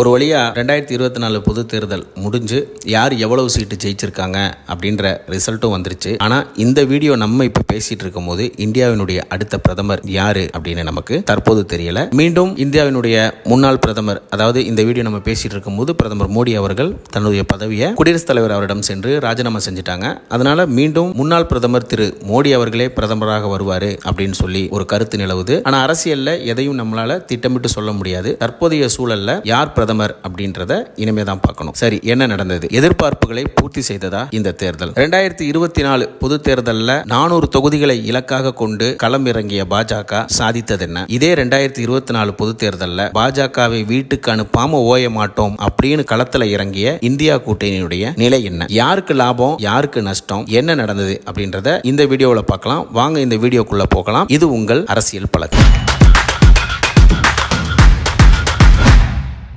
ஒரு வழியாக ரெண்டாயிரத்தி இருபத்தி நாலு பொது தேர்தல் முடிஞ்சு யார் எவ்வளவு சீட்டு ஜெயிச்சிருக்காங்க அப்படின்ற ரிசல்ட்டும் வந்துருச்சு. ஆனால் இந்த வீடியோ நம்ம இப்போ பேசிட்டு இருக்கும் போது இந்தியாவினுடைய அடுத்த பிரதமர் யாரு அப்படின்னு நமக்கு தற்போது தெரியல. மீண்டும் இந்தியாவினுடைய முன்னாள் பிரதமர் அதாவது இந்த வீடியோ நம்ம பேசிட்டு இருக்கும் போது பிரதமர் மோடி அவர்கள் தன்னுடைய பதவியை குடியரசுத் தலைவர் அவரிடம் சென்று ராஜினாமா செஞ்சுட்டாங்க. அதனால மீண்டும் முன்னாள் பிரதமர் திரு மோடி அவர்களே பிரதமராக வருவாரு அப்படின்னு சொல்லி ஒரு கருத்து நிலவுது. ஆனால் அரசியல்ல எதையும் நம்மளால திட்டமிட்டு சொல்ல முடியாது. தற்போதைய சூழல்ல யார் பிரதமர் அப்படின்றத இனிமே தான் பார்க்கணும். சரி என்ன நடந்தது? எதிர்பார்ப்புகளை பூர்த்தி செய்ததா இந்த தேர்தல்? ரெண்டாயிரத்தி இருபத்தி நாலு பொது தேர்தலில் நானூறு தொகுதிகளை இலக்காக கொண்டு களம் இறங்கிய பாஜக சாதித்தது என்ன? இதே ரெண்டாயிரத்தி இருபத்தி நாலு பொது தேர்தலில் பாஜகவை வீட்டுக்கு அனுப்பாம ஓய மாட்டோம் அப்படின்னு களத்தில் இறங்கிய இந்தியா கூட்டணியுடைய நிலை என்ன? யாருக்கு லாபம் யாருக்கு நஷ்டம் என்ன நடந்தது அப்படின்றத இந்த வீடியோவில் பார்க்கலாம். வாங்க இந்த வீடியோக்குள்ள போகலாம். இது உங்கள் அரசியல் பழக்கம்.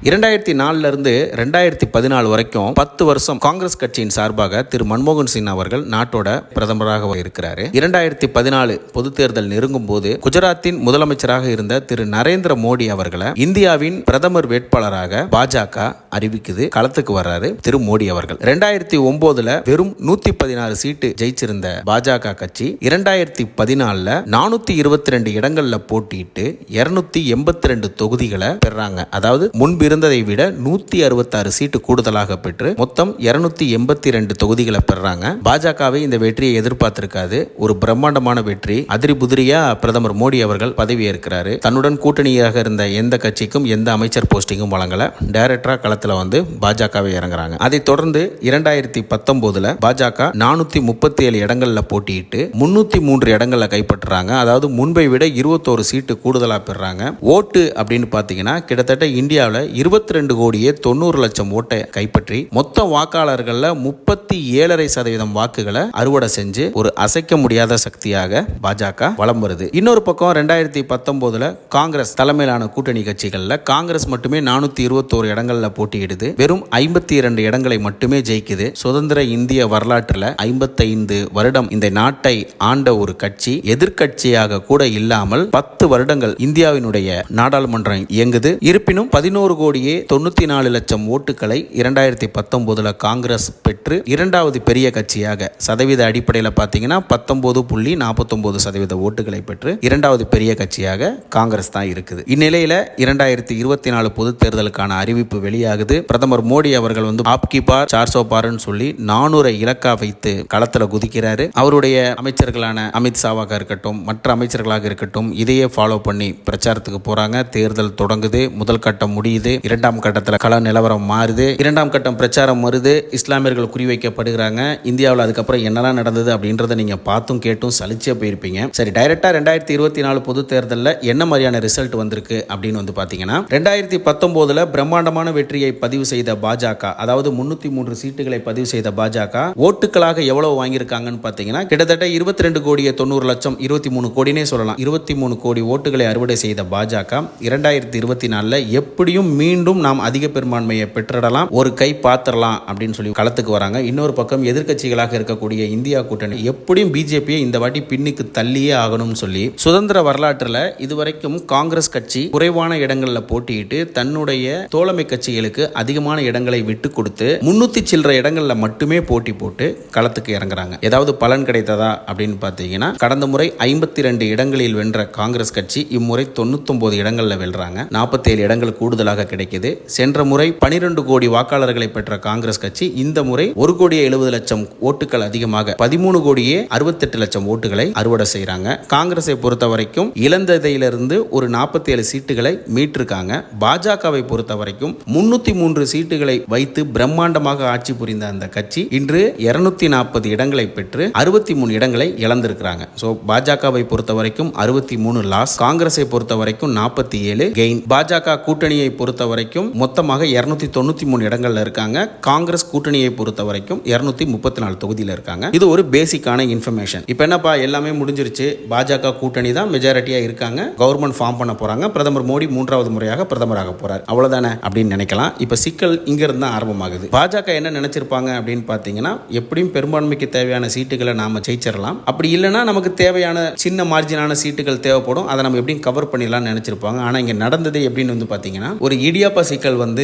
இரண்டாயிரத்தி நாலுல இருந்து ரெண்டாயிரத்தி பதினாலு வரைக்கும் பத்து வருஷம் காங்கிரஸ் கட்சியின் சார்பாக திரு மன்மோகன் சிங் அவர்கள் நாட்டோட பிரதமராக இருக்கிறாரு. இரண்டாயிரத்தி பதினாலு பொது தேர்தல் நெருங்கும் போது குஜராத்தின் முதலமைச்சராக இருந்த திரு நரேந்திர மோடி அவர்களை இந்தியாவின் பிரதமர் வேட்பாளராக பாஜக அறிவிக்குது களத்துக்கு வர்றாரு திரு மோடி அவர்கள். ரெண்டாயிரத்தி ஒன்பதுல வெறும் நூத்தி பதினாறு சீட்டு ஜெயிச்சிருந்த பாஜக கட்சி இரண்டாயிரத்தி பதினாலுல நானூத்தி இருபத்தி ரெண்டு இடங்கள்ல போட்டியிட்டு இருநூத்தி எண்பத்தி ரெண்டு தொகுதிகளை பெறாங்க. அதாவது முன்பு இருந்ததை விட நூத்தி அறுபத்தாறு சீட்டு கூடுதலாக பெற்று மொத்தம் இருநூத்தி எண்பத்தி ரெண்டு தொகுதிகளை பெறாங்க. பாஜகவை இந்த வெற்றியை எதிர்பார்த்திருக்காது. ஒரு பிரம்மாண்டமான வெற்றி. அதிரி புதிரியா பிரதமர் மோடி அவர்கள் பதவியேற்கிறாரு. தன்னுடன் கூட்டணியாக இருந்த எந்த கட்சிக்கும் எந்த அமைச்சர் போஸ்டிங்கும் வழங்கல. டைரக்டரா களத்துல வந்து பாஜகவை இறங்குறாங்க. அதைத் தொடர்ந்து இரண்டாயிரத்தி பத்தொன்பதுல பாஜக நானூத்தி முப்பத்தி ஏழு இடங்கள்ல போட்டியிட்டு முன்னூத்தி மூன்று இடங்கள்ல கைப்பற்றுறாங்க. அதாவது முன்பை விட இருபத்தோரு சீட்டு கூடுதலா பெறாங்க. ஓட்டு அப்படின்னு பாத்தீங்கன்னா கிட்டத்தட்ட இந்தியாவில் இருபத்தி ரெண்டு கோடியே தொண்ணூறு லட்சம் ஓட்டை கைப்பற்றி மொத்த வாக்காளர்களில் முப்பத்தி ஏழரை சதவீதம் வாக்குகளை அறுவடை செஞ்சு ஒரு அசைக்க முடியாத சக்தியாக பாஜக வலம் வருது. இன்னொரு பக்கம் ரெண்டாயிரத்தி பத்தொன்பதுல காங்கிரஸ் தலைமையிலான கூட்டணி கட்சிகள்ல காங்கிரஸ் மட்டுமே நானூத்தி இருபத்தோரு இடங்கள்ல போட்டியிடுது. வெறும் ஐம்பத்தி இரண்டு இடங்களை மட்டுமே ஜெயிக்குது. சுதந்திர இந்திய வரலாற்றுல ஐம்பத்தைந்து வருடம் இந்த நாட்டை ஆண்ட ஒரு கட்சி எதிர்க்கட்சியாக கூட இல்லாமல் பத்து வருடங்கள் இந்தியாவினுடைய நாடாளுமன்றம் இயங்குது. இருப்பினும் பதினோரு கோடியே தொண்ணூற்றி நாலு லட்சம் ஓட்டுகளை இரண்டாயிரத்தி பத்தொம்போதில் காங்கிரஸ் பெற்று இரண்டாவது பெரிய கட்சியாக சதவீத அடிப்படையில் பார்த்தீங்கன்னா பத்தொம்போது புள்ளி நாற்பத்தொம்போது சதவீத ஓட்டுகளை பெற்று இரண்டாவது பெரிய கட்சியாக காங்கிரஸ் தான் இருக்குது. இந்நிலையில் இரண்டாயிரத்தி இருபத்தி நாலு பொது தேர்தலுக்கான அறிவிப்பு வெளியாகுது. பிரதமர் மோடி அவர்கள் வந்து ஆப்கி பார் சார்சோ பார்னு சொல்லி நானூறை இலக்கா வைத்து களத்தில் குதிக்கிறாரு. அவருடைய அமைச்சர்களான அமித்ஷாவாக இருக்கட்டும் மற்ற அமைச்சர்களாக இருக்கட்டும் இதையே ஃபாலோ பண்ணி பிரச்சாரத்துக்கு போகிறாங்க தேர்தல் தொடங்குது முதல் கட்டம் முடியுது. இரண்டாம் கட்டத்தில் கள நிலவரம் மாறுது. இரண்டாம் கட்டம் பிரச்சாரம் வருது. இஸ்லாமியர்கள் குறிவைக்கப்படுகிறாங்க. இந்தியாவில் அதுக்கப்புறம் என்னெல்லாம் நடந்தது அப்படின்றத நீங்க பார்த்தும் கேட்டும் சலிச்சே போயிருப்பீங்க. சரி டைரக்டா ரெண்டாயிரத்தி இருபத்தி நாலு பொது தேர்தலில் என்ன மாதிரியான ரிசல்ட் வந்திருக்கு அப்படின்னு வந்து பாத்தீங்கன்னா ரெண்டாயிரத்தி பத்தொன்பதுல பிரம்மாண்டமான வெற்றியை பதிவு செய்த பாஜக அதாவது முன்னூத்தி மூன்று சீட்டுகளை பதிவு செய்த பாஜக ஓட்டுகளாக எவ்வளவு வாங்கியிருக்காங்கன்னு பாத்தீங்கன்னா கிட்டத்தட்ட இருபத்தி ரெண்டு கோடியே தொண்ணூறு லட்சம் இருபத்தி மூணு கோடினே சொல்லலாம். இருபத்தி மூணு கோடி ஓட்டுகளை அறுவடை செய்த பாஜக இரண்டாயிரத்தி இருபத்தி நாலுல எப்படியும் மீண்டும் நாம் அதிக பெரும்பான்மையை பெற்றிடலாம். ஒரு கை பாத்திரலாம் அப்படின்னு சொல்லி களத்துக்கு வராங்க. இன்னொரு பக்கம் எதிர்க்கட்சிகளாக இருக்கக்கூடிய இந்தியா கூட்டணி எப்படியும் பிஜேபியை இந்த வாட்டி பின்னுக்கு தள்ளியே ஆகணும்னு சொல்லி சுதந்திர வரலாற்றில் இதுவரைக்கும் காங்கிரஸ் கட்சி குறைவான இடங்களில் போட்டியிட்டு தன்னுடைய தோழமை கட்சிகளுக்கு அதிகமான இடங்களை விட்டு கொடுத்து முன்னூத்தி சில்லற இடங்களில் மட்டுமே போட்டி போட்டு களத்துக்கு இறங்குறாங்க. ஏதாவது பலன் கிடைத்ததா அப்படின்னு பார்த்தீங்கன்னா கடந்த முறை ஐம்பத்தி ரெண்டு இடங்களில் வென்ற காங்கிரஸ் கட்சி இம்முறை தொண்ணூத்தொன்பது இடங்களில் வெல்றாங்க. நாற்பத்தேழு இடங்கள் கூடுதலாக கிடைக்குது. சென்ற முறை பனிரெண்டு கோடி வாக்காளர்களை பெற்ற காங்கிரஸ் கட்சி இந்த முறை ஒரு கோடியே எழுபது லட்சம் ஓட்டுகள் அதிகமாக பதிமூணு கோடியே அறுபத்தெட்டு லட்சம் ஓட்டுகளை அறுவடை செய்றாங்க. காங்கிரஸை பொறுத்த வரைக்கும் இழந்ததையிலிருந்து ஒரு நாற்பத்தி ஏழு சீட்டுகளை மீட்டிருக்காங்க. பாஜகவை பொறுத்த வரைக்கும் முன்னூத்தி மூன்று சீட்டுகளை வைத்து பிரம்மாண்டமாக ஆட்சி புரிந்த அந்த கட்சி இன்று இருநூத்தி நாற்பது இடங்களை பெற்று அறுபத்தி மூணு இடங்களை இழந்திருக்கிறாங்க. ஸோ பாஜகவை பொறுத்த வரைக்கும் அறுபத்தி மூணு லாஸ் காங்கிரஸை பொறுத்த வரைக்கும் நாற்பத்தி ஏழு கெயின் பாஜக கூட்டணியை பொறுத்த வரைக்கும் மொத்தமாக இருநூத்தி தொண்ணூத்தி மூணு இடங்கள்ல இருக்காங்க. காங்கிரஸ் கூட்டணியை பொறுத்த வரைக்கும் இருநூத்தி முப்பத்தி நாலு தொகுதியில் இருக்காங்க. இது ஒரு பேசிக்கான இன்ஃபர்மேஷன் இப்போ என்னப்பா எல்லாமே முடிஞ்சிருச்சு. பாஜக கூட்டணி தான் மெஜாரிட்டியா இருக்காங்க. கவர்மெண்ட் ஃபார்ம் பண்ண போறாங்க. பிரதமர் மோடி மூன்றாவது முறையாக பிரதமராக போறார். அவ்வளவுதானே அப்படின்னு நினைக்கலாம். இப்போ சிக்கல் இங்கிருந்து தான் ஆரம்பமாகுது. பாஜக என்ன நினைச்சிருப்பாங்க அப்படின்னு பார்த்தீங்கன்னா எப்படியும் பெரும்பான்மைக்கு தேவையான சீட்டுகளை நாம ஜெயிச்சிடலாம். அப்படி இல்லைன்னா நமக்கு தேவையான சின்ன மார்ஜினான சீட்டுகள் தேவைப்படும். அதை நம்ம எப்படியும் கவர் பண்ணிடலாம்னு நினைச்சிருப்பாங்க. ஆனா இங்க நடந்தது எப்படின்னு வந்து பார்த்தீங்கன்னா ஒரு இடி இடியாப்பா சிக்கல் வந்து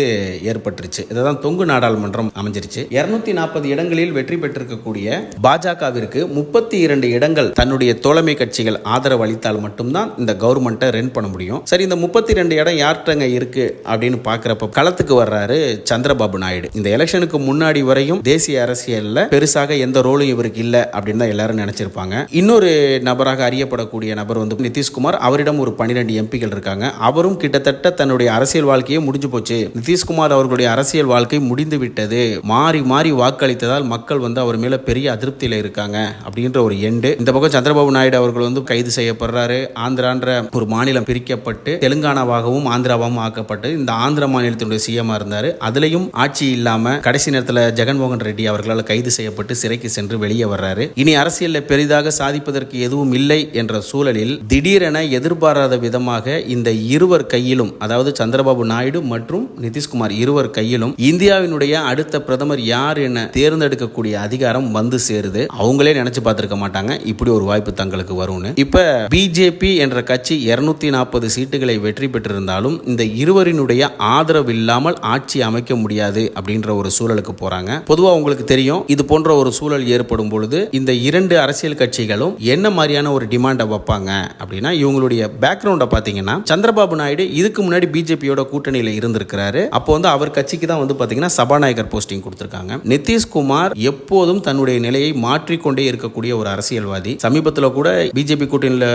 ஏற்பட்டுருச்சு. இதுதான் தொங்கு நாடாளுமன்றம் அமைஞ்சிருச்சு. இருநூத்தி நாற்பது இடங்களில் வெற்றி பெற்றிருக்கக்கூடிய பாஜகவிற்கு முப்பத்தி இரண்டு இடங்கள் தன்னுடைய தோழமை கட்சிகள் ஆதரவு அளித்தால் மட்டும்தான் இந்த கவர்மெண்ட்டை ரன் பண்ண முடியும். சரி இந்த முப்பத்தி ரெண்டு இடம் யார்கிட்டங்க இருக்கு அப்படின்னு பார்க்குறப்ப களத்துக்கு வர்றாரு சந்திரபாபு நாயுடு. இந்த எலெக்ஷனுக்கு முன்னாடி வரையும் தேசிய அரசியல்ல பெருசாக எந்த ரோலும் இவருக்கு இல்லை அப்படின்னு தான் எல்லாரும் நினைச்சிருப்பாங்க. இன்னொரு நபராக அறியப்படக்கூடிய நபர் வந்து நிதிஷ்குமார். அவரிடம் ஒரு பன்னிரெண்டு எம்பிகள் இருக்காங்க. அவரும் கிட்டத்தட்ட தன்னுடைய அரசியல் வாழ்க்கையை முடிஞ்சு போச்சு. நிதிஷ்குமார் அவர்களுடைய அரசியல் வாழ்க்கை முடிந்து விட்டது. மாறி மாறி வாக்களித்ததால் மக்கள் வந்து அவர் மேல பெரிய அதிருப்தியில இருக்காங்க அப்படின்ற ஒரு எண்டு. இந்த பக்கம் சந்திரபாபு நாயுடு அவர்கள் வந்து கைது செய்யப்படுறாரு. ஆந்திரான்ற ஒரு மாநிலம் பிரிக்கப்பட்டு தெலுங்கானாவாகவும் ஆந்திராவாகவும் ஆக்கப்பட்டு இந்த ஆந்திர மாநிலத்தினுடைய சிஎம்மா இருந்தார். அதுலயும் ஆட்சி இல்லாம கடைசி நேரத்தில் ஜெகன்மோகன் ரெட்டி அவர்களால் கைது செய்யப்பட்டு சிறைக்கு சென்று வெளியே வர்றாரு. இனி அரசியலில் பெரிதாக சாதிப்பதற்கு எதுவும் இல்லை என்ற சூழலில் திடீரென எதிர்பாராத விதமாக இந்த இருவர் கையிலும் அதாவது சந்திரபாபு நாயுடு மற்றும் நிதிஷ்குமார் இருவர் கையிலும் இந்தியாவினுடைய அடுத்த பிரதமர் யார் என தேர்ந்தெடுக்கக்கூடிய அதிகாரம் வந்து சேருது. அவங்களே நினைச்சு பார்த்திருக்க மாட்டாங்க. இப்படி ஒரு வாய்ப்பு தங்களுக்கு வரும்னு. இப்ப பிஜேபி என்ற கட்சி இருநூத்தி நாற்பது சீட்டுகளை வெற்றி பெற்றிருந்தாலும் இந்த இருவரினுடைய ஆதரவு இல்லாமல் ஆட்சி அமைக்க முடியாது அப்படின்ற ஒரு சூழலுக்கு போறாங்க. பொதுவா உங்களுக்கு தெரியும் இது போன்ற ஒரு சூழல் ஏற்படும் பொழுது இந்த இரண்டு அரசியல் கட்சிகளும் என்ன மாதிரியான ஒரு டிமாண்டை வைப்பாங்க அப்படின்னா இவங்களுடைய பேக்ரவுண்டை பார்த்தீங்கன்னா சந்திரபாபு நாயுடு இதுக்கு முன்னாடி பிஜேபியோட கூட்டணி கூட்டணியில் இருந்திருக்கிறாரு. அப்போ வந்து அவர் கட்சிக்கு தான் வந்து பார்த்தீங்கன்னா சபாநாயகர் போஸ்டிங் கொடுத்துருக்காங்க. நிதிஷ்குமார் எப்போதும் தன்னுடைய நிலையை மாற்றிக்கொண்டே இருக்கக்கூடிய ஒரு அரசியல்வாதி. சமீபத்தில் கூட பிஜேபி கூட்டணியில்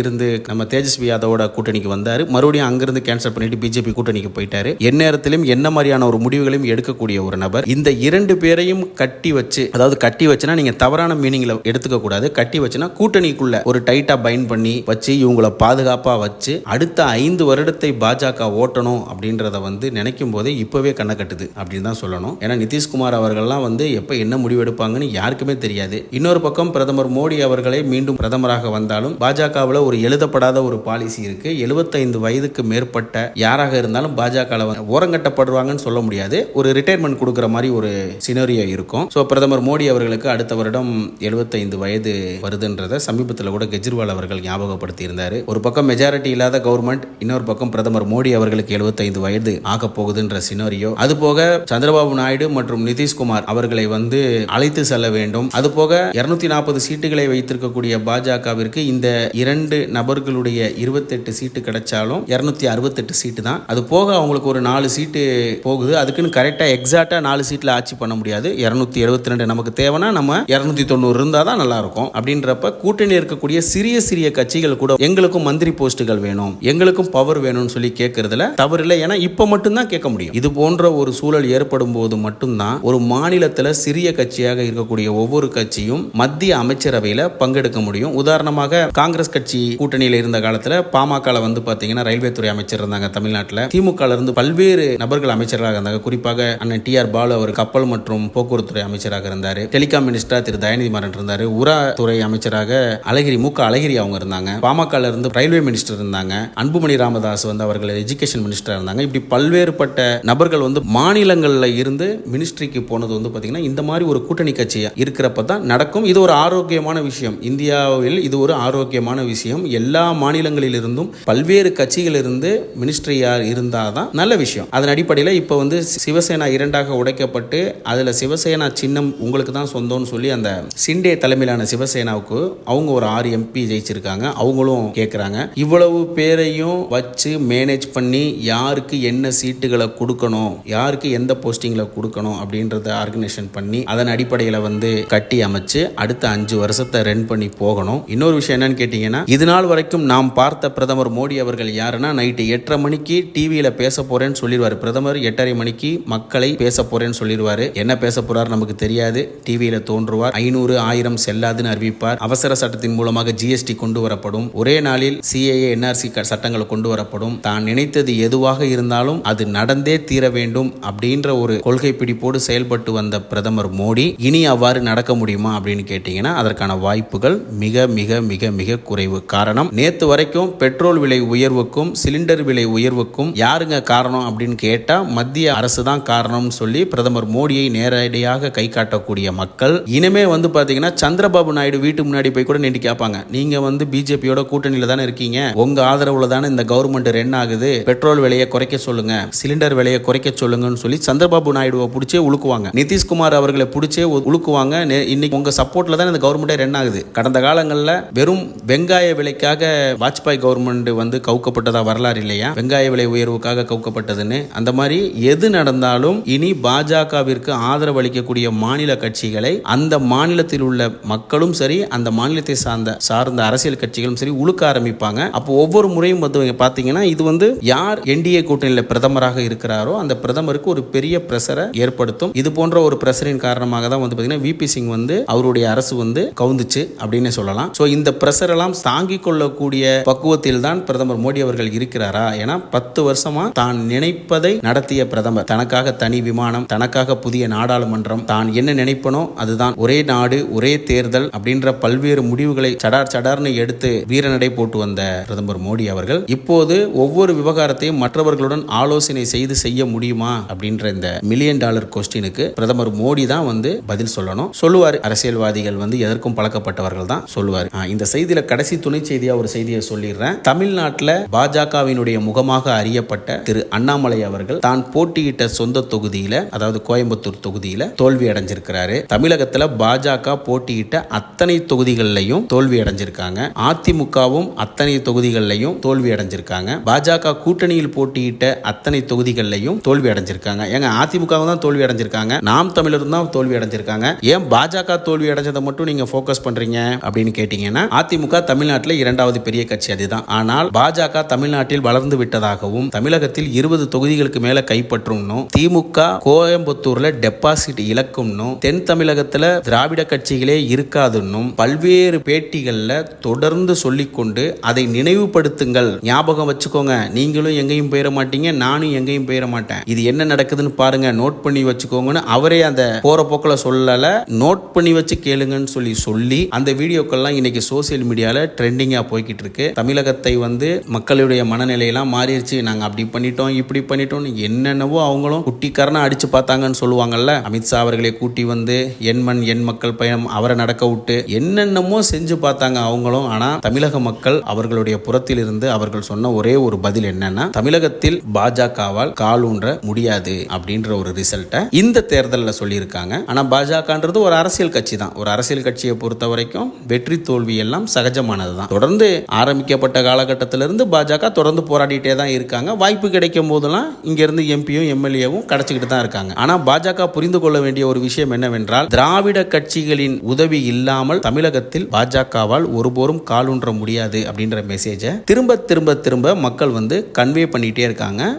இருந்து நம்ம தேஜஸ்வி யாதவோட கூட்டணிக்கு வந்தார். மறுபடியும் அங்கிருந்து கேன்சல் பண்ணிட்டு பிஜேபி கூட்டணிக்கு போயிட்டாரு. எந்நேரத்திலும் என்ன மாதிரியான ஒரு முடிவுகளையும் எடுக்கக்கூடிய ஒரு நபர். இந்த இரண்டு பேரையும் கட்டி வச்சு அதாவது கட்டி வச்சுனா நீங்க தவறான மீனிங்ல எடுத்துக்க கூடாது. கட்டி வச்சுனா கூட்டணிக்குள்ள ஒரு டைட்டா பைண்ட் பண்ணி வச்சு இவங்கள பாதுகாப்பா வச்சு அடுத்த ஐந்து வருடத்தை பாஜக ஓட்டணும் அப்படின்னு அப்படின்றத வந்து நினைக்கும் போதே இப்போவே கண்ணை கட்டுது அப்படின்னு தான் சொல்லணும். ஏன்னா நிதிஷ்குமார் அவர்கள்லாம் வந்து எப்ப என்ன முடிவெடுப்பாங்கன்னு யாருக்குமே தெரியாது. இன்னொரு பக்கம் பிரதமர் மோடி அவர்களே மீண்டும் பிரதமராக வந்தாலும் பாஜகவில் ஒரு எழுதப்படாத ஒரு பாலிசி இருக்கு. எழுபத்தைந்து வயதுக்கு மேற்பட்ட யாராக இருந்தாலும் பாஜக ஓரங்கட்டப்படுவாங்கன்னு சொல்ல முடியாது. ஒரு ரிட்டையர்மெண்ட் கொடுக்குற மாதிரி ஒரு சினரியோ இருக்கும். ஸோ பிரதமர் மோடி அவர்களுக்கு அடுத்த வருடம் எழுபத்தைந்து வயது வருதுன்றத சமீபத்தில் கூட கெஜ்ரிவால் அவர்கள் ஞாபகப்படுத்தி இருந்தார் ஒரு பக்கம் மெஜாரிட்டி இல்லாத கவர்மெண்ட் இன்னொரு பக்கம் பிரதமர் மோடி அவர்களுக்கு எழுபத்தைந்து வயது ஆக போகுதுன்ற சினோரியோ அது போக சந்திரபாபு நாயுடு மற்றும் நிதிஷ்குமார் அவர்களை வந்து அழைத்து செல்ல வேண்டும். அது போக இருநூத்தி நாற்பது சீட்டுகளை வைத்திருக்கக்கூடிய பாஜகவிற்கு இந்த இரண்டு நபர்களுடைய இருபத்தெட்டு சீட்டு கிடைச்சாலும் இருநூத்தி அறுபத்தெட்டு சீட்டு தான். அது போக அவங்களுக்கு ஒரு நாலு சீட்டு போகுது. அதுக்குன்னு கரெக்டாக எக்ஸாக்டாக நாலு சீட்டில் ஆட்சி பண்ண முடியாது. இரநூத்தி எழுபத்தி ரெண்டு நமக்கு தேவைன்னா நம்ம இரநூத்தி தொண்ணூறு இருந்தால் தான் நல்லா இருக்கும். அப்படின்றப்ப கூட்டணி இருக்கக்கூடிய சிறிய சிறிய கட்சிகள் கூட எங்களுக்கும் மந்திரி போஸ்ட்டுகள் வேணும். எங்களுக்கும் பவர் வேணும்னு சொல்லி கேட்கறதுல தவறில்லை. ஏன்னா இப்போ மட்டும்தான் கேட்க முடியும். இது போன்ற ஒரு சூழல் ஏற்படும் போது மட்டும்தான் ஒரு மாநிலத்தில் சிறிய கட்சியாக இருக்கக்கூடிய ஒவ்வொரு கட்சியும் மத்திய அமைச்சரவையில் பங்கெடுக்க முடியும். உதாரணமாக காங்கிரஸ் கட்சி கூட்டணியில் இருந்த காலத்தில் பாமக வந்து பார்த்தீங்கன்னா ரயில்வே துறை அமைச்சர் இருந்தாங்க தமிழ்நாட்டில். திமுக இருந்து பல்வேறு நபர்கள் அமைச்சர்களாக இருந்தாங்க. குறிப்பாக அண்ணன் டி ஆர் பாலு அவர் கப்பல் மற்றும் போக்குவரத்து துறை அமைச்சராக இருந்தார். டெலிகாம் மினிஸ்டரா திரு தயநிதி மாறன் இருந்தார். உரா துறை அமைச்சராக அழகிரி முக அழகிரி அவங்க இருந்தாங்க. பாமக இருந்து ரயில்வே மினிஸ்டர் இருந்தாங்க. அன்புமணி ராமதாஸ் வந்து அவர்கள் எஜுகேஷன் மினிஸ்டராக இருந்தாங்க. இப்படி பல்வேறுபட்ட நபர்கள் வந்து மாநிலங்களில் இருந்து மினிஸ்ட்ரிக்கு போனது வந்து பார்த்திங்கன்னா இந்த மாதிரி ஒரு கூட்டணி கட்சியாக இருக்கிறப்ப தான் நடக்கும். இது ஒரு ஆரோக்கியமான விஷயம். இந்தியாவில் இது ஒரு ஆரோக்கியமான விஷயம். எல்லா மாநிலங்களிலிருந்தும் பல்வேறு கட்சிகளிலிருந்து மினிஸ்ட்ரியாக இருந்தால் தான் நல்ல விஷயம். அதன் அடிப்படையில் இப்போ வந்து சிவசேனா இரண்டாக உடைக்கப்பட்டு அதில் சிவசேனா சின்னம் உங்களுக்கு தான் சொந்தம்னு சொல்லி அந்த சிண்டே தலைமையிலான சிவசேனாவுக்கு அவங்க ஒரு ஆறு எம்பி ஜெயிச்சிருக்காங்க. அவங்களும் கேட்குறாங்க இவ்வளவு பேரையும் வச்சு மேனேஜ் பண்ணி யாருக்கு என்ன சீட்டுகளை கொடுக்கணும் யாருக்கு எந்த போஸ்டிங்கில் கொடுக்கணும் அப்படின்றத ஆர்கனைசேஷன் பண்ணி அதன் அடிப்படையில் வந்து கட்டி அமைச்சு அடுத்த அஞ்சு வருஷத்தை ரன் பண்ணி போகணும். இன்னொரு விஷயம் என்னன்னு கேட்டிங்கன்னா இது நாள் வரைக்கும் நாம் பார்த்த பிரதமர் மோடி அவர்கள் யாருன்னா நைட்டு எட்டரை மணிக்கு டிவியில் பேச போகிறேன்னு சொல்லிடுவார். பிரதமர் எட்டரை மணிக்கு மக்களை பேச போகிறேன்னு சொல்லிடுவார். என்ன பேச போறார் நமக்கு தெரியாது. டிவியில் தோன்றுவார். ஐநூறு ஆயிரம் செல்லாதுன்னு அறிவிப்பார். அவசர சட்டத்தின் மூலமாக ஜிஎஸ்டி கொண்டு வரப்படும். ஒரே நாளில் சிஏஏ என்ஆர்சி சட்டங்கள் கொண்டு வரப்படும். தான் நினைத்தது எதுவாக இருந்தாலும் அது நடந்தே தீர வேண்டும் அப்படின்ற ஒரு கொள்கை பிடிப்போடு செயல்பட்டு வந்த பிரதமர் மோடி இனி அவ்வாறு நடக்க முடியுமா அப்படின்னு கேட்டீங்கன்னா அதற்கான வாய்ப்புகள் மிக மிக மிக மிக குறைவு. காரணம் நேத்து வரைக்கும் பெட்ரோல் விலை உயர்வுக்கும் சிலிண்டர் விலை உயர்வுக்கும் யாருங்க காரணம் அப்படின்னு கேட்டா மத்திய அரசு தான் காரணம்னு சொல்லி பிரதமர் மோடியை நேரடியாக கை காட்டக்கூடிய மக்கள் இனிமே வந்து பாத்தீங்கன்னா சந்திரபாபு நாயுடு வீட்டு முன்னாடி போய் கூட நின்று கேட்பாங்க நீங்க வந்து பிஜேபியோட கூட்டணியில தானே இருக்கீங்க. உங்க ஆதரவுல தானே இந்த கவர்மெண்ட் ரன் ஆகுது. பெட்ரோல் விலையை குறைக்க சொல்லுங்க. சிலிண்டர் விலையை குறைக்க சொல்லுங்கன்னு சொல்லி சந்திரபாபு நாயுடுவை பிடிச்சே உழுக்குவாங்க. நிதிஷ்குமார் அவர்களை பிடிச்சே உழுக்குவாங்க. இன்னைக்கு உங்க சப்போர்ட்ல தான் இந்த கவர்மெண்டே ரன் ஆகுது. கடந்த காலங்களில் வெறும் வெங்காய விலைக்காக வாஜ்பாய் கவர்மெண்ட் வந்து கவுக்கப்பட்டதா வரலாறு இல்லையா? வெங்காய விலை உயர்வுக்காக கவுக்கப்பட்டதுன்னு. அந்த மாதிரி எது நடந்தாலும் இனி பாஜகவிற்கு ஆதரவு அளிக்கக்கூடிய மாநில கட்சிகளை அந்த மாநிலத்தில் உள்ள மக்களும் சரி அந்த மாநிலத்தை சார்ந்த சார்ந்த அரசியல் கட்சிகளும் சரி உழுக்க ஆரம்பிப்பாங்க. அப்போ ஒவ்வொரு முறையும் வந்து இங்க இது வந்து யார் என்டிஏ கூட்டணியில் பிரதமராக இருக்கிறாரோ அந்த பிரதமருக்கு ஒரு பெரிய பிரஷரை ஏற்படுத்தும். இது போன்ற ஒரு பிரஷரின் காரணமாக தான் வந்து பார்த்தீங்கன்னா விபி சிங் வந்து அவருடைய அரசு வந்து கவுந்துச்சு அப்படின்னு சொல்லலாம். ஸோ இந்த பிரஷர் எல்லாம் தாங்கிக் கொள்ளக்கூடிய பக்குவத்தில் தான் பிரதமர் மோடி அவர்கள் இருக்கிறாரா? ஏன்னா பத்து வருஷமா தான் நினைப்பதை நடத்திய பிரதமர். தனக்காக தனி விமானம் தனக்காக புதிய நாடாளுமன்றம் தான் என்ன நினைப்பனோ அதுதான். ஒரே நாடு ஒரே தேர்தல் அப்படின்ற பல்வேறு முடிவுகளை சடார் சடார்னு எடுத்து வீரநடை போட்டு வந்த பிரதமர் மோடி அவர்கள் இப்போது ஒவ்வொரு விவகாரத்தையும் மற்றவர்களுடன் ஆலோசனை செய்து செய்ய முடியுமா? அப்படின்ற இந்த மில்லியன் டாலர் கொஸ்டினுக்கு பிரதமர் மோடி தான் வந்து பதில் சொல்லணும். சொல்லுவார் அரசியல்வாதிகள் வந்து எதற்கும் பழக்கப்பட்டவர்கள் தான் சொல்லுவார். இந்த செய்தியில கடைசி துணை செய்தியா ஒரு செய்தியை சொல்லிடுறேன். தமிழ்நாட்டில் பாஜகவினுடைய முகமாக அறியப்பட்ட திரு அண்ணாமலை அவர்கள் தான் போட்டியிட்ட சொந்த தொகுதியில அதாவது கோயம்புத்தூர் தொகுதியில தோல்வி அடைஞ்சிருக்கிறாரு. தமிழகத்துல பாஜக போட்டியிட்ட அத்தனை தொகுதிகளிலையும் தோல்வி அடைஞ்சிருக்காங்க. அதிமுகவும் அத்தனை தொகுதிகளிலையும் தோல்வி அடைஞ்சிருக்காங்க. பாஜக கூட்டணியில் போட்டியிட்ட அத்தனை தொகுதிகளிலையும் தோல்வி அடைஞ்சிருக்காங்க. ஏங்க அதிமுக தான் தோல்வி அடைஞ்சிருக்காங்க. நாம் தமிழர் தான் தோல்வி அடைஞ்சிருக்காங்க. ஏன் பாஜக தோல்வி அடைஞ்சதை மட்டும் நீங்க போக்கஸ் பண்றீங்க? அப்படின்னு கேட்டீங்கன்னா அதிமுக தமிழ்நாட்டில் இரண்டாவது பெரிய கட்சி அதுதான். ஆனால் பாஜக தமிழ்நாட்டில் வளர்ந்து விட்டதாகவும் தமிழகத்தில் இருபது தொகுதிகளுக்கு மேல கைப்பற்றும்னும் திமுக கோயம்புத்தூர்ல டெபாசிட் இழக்கும்னும் தென் தமிழகத்துல திராவிட கட்சிகளே இருக்காதுன்னும் பல்வேறு பேட்டிகள்ல தொடர்ந்து சொல்லிக்கொண்டு அதை நினைவுபடுத்துங்கள். ஞாபகம் வச்சுக்கோங்க நீங்களும் எங்கேயும் போயிட மாட்டீங்க நானும் எங்கேயும் போயிட மாட்டேன். இது என்ன நடக்குதுன்னு பாருங்க நோட் பண்ணி வச்சுக்கோங்கன்னு அவரே அந்த போற போக்கில் சொல்லல. நோட் பண்ணி வச்சு கேளுங்கன்னு சொல்லி சொல்லி அந்த வீடியோக்கள்லாம் இன்னைக்கு சோசியல் மீடியால ட்ரெண்டிங்கா போய்கிட்டு இருக்கு. தமிழகத்தை வந்து மக்களுடைய மனநிலையெல்லாம் மாறிடுச்சு. நாங்க அப்படி பண்ணிட்டோம் இப்படி பண்ணிட்டோம் என்னென்னவோ அவங்களும் குட்டிக்காரனா அடிச்சு பார்த்தாங்கன்னு சொல்லுவாங்கல்ல. அமித்ஷா அவர்களை கூட்டி வந்து என் மண் என் மக்கள் பயணம் அவரை நடக்க விட்டு என்னென்னமோ செஞ்சு பார்த்தாங்க அவங்களும். ஆனா தமிழக மக்கள் அவர்களுடைய புறத்தில் இருந்து அவர்கள் சொன்ன ஒரே ஒரு பதில் என்னன்னா தமிழகத்தில் பாஜகவால் காலூன்ற முடியாது அப்படின்ற ஒரு ரிசல்ட்டை இந்த தேர்தலில் சொல்லியிருக்காங்க. ஆனால் பாஜகன்றது ஒரு அரசியல் கட்சி தான் ஒரு அரசியல் கட்சியை பொறுத்த வரைக்கும் வெற்றி தோல்வி எல்லாம் சகஜமானது தான் தொடர்ந்து ஆரம்பிக்கப்பட்ட காலகட்டத்திலிருந்து பாஜக தொடர்ந்து போராடிட்டே தான் இருக்காங்க. வாய்ப்பு கிடைக்கும் போதெல்லாம் இங்கேருந்து எம்பியும் எம்எல்ஏவும் கிடைச்சிக்கிட்டு தான் இருக்காங்க. ஆனால் பாஜக புரிந்து கொள்ள வேண்டிய ஒரு விஷயம் என்னவென்றால் திராவிட கட்சிகளின் உதவி இல்லாமல் தமிழகத்தில் பாஜகவால் ஒருபோரும் காலூன்ற முடியாது அப்படின்ற மெசேஜை திரும்ப திரும்ப திரும்ப மக்கள் வந்து கன்வே பண்ணிட்டே இருக்காங்க.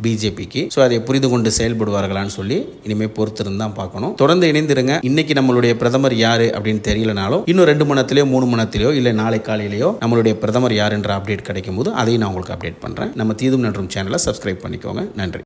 பிஜேபிக்கு ஸோ அதை புரிந்து கொண்டு செயல்படுவார்களான்னு சொல்லி இனிமேல் பொறுத்திருந்து தான் பார்க்கணும். தொடர்ந்து இணைந்திருங்க. இன்னைக்கு நம்மளுடைய பிரதமர் யாரு அப்படின்னு தெரியலனாலும் இன்னும் ரெண்டு மணத்திலேயோ மூணு மணத்திலேயோ இல்லை நாளை காலையிலேயோ நம்மளுடைய பிரதமர் யாருன்ற அப்டேட் கிடைக்கும் போது அதையும் நான் உங்களுக்கு அப்டேட் பண்றேன். நம்ம தீதும் நன்றும் சேனலை சப்ஸ்கிரைப் பண்ணிக்கோங்க. நன்றி.